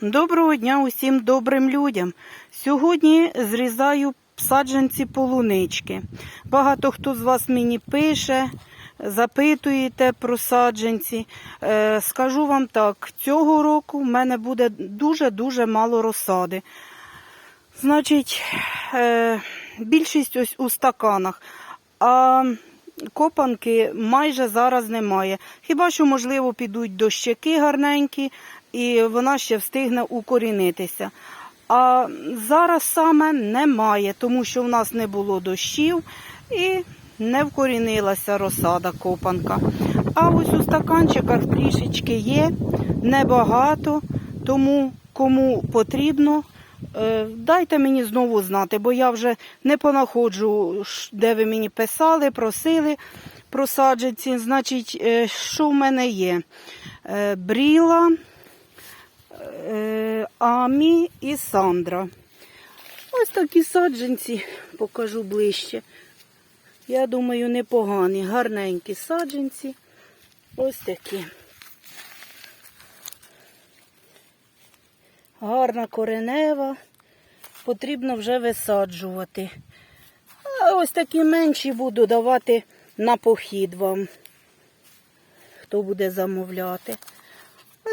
Доброго дня усім добрим людям. Сьогодні зрізаю саджанці полунички. Багато хто з вас мені пише, запитуєте про саджанці. Е, скажу вам так, цього року в мене буде дуже-дуже мало розсади. Значить, е, більшість ось у стаканах. А копанки майже зараз немає. Хіба що, можливо, підуть дощики гарненькі, і вона ще встигне укорінитися. А зараз саме немає, тому що в нас не було дощів і не вкорінилася розсада копанка. А ось у стаканчиках трішечки є, небагато, тому кому потрібно, Е, Дайте мені знову знати, бо я вже не понаходжу, де ви мені писали, просили про саджанці. Значить, е, що в мене є? Е, Бріла, Амі і Сандра. Ось такі саджанці, покажу ближче. Я думаю, непогані, гарненькі саджанці. Ось такі. Гарна коренева. Потрібно вже висаджувати. А ось такі менші буду давати на похід вам. Хто буде замовляти.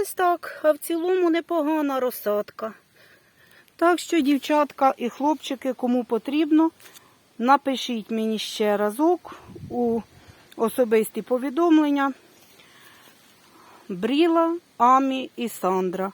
Ось так. А в цілому непогана розсадка. Так що, дівчатка і хлопчики, кому потрібно, напишіть мені ще разок у особисті повідомлення. Бріла, Амі і Сандра.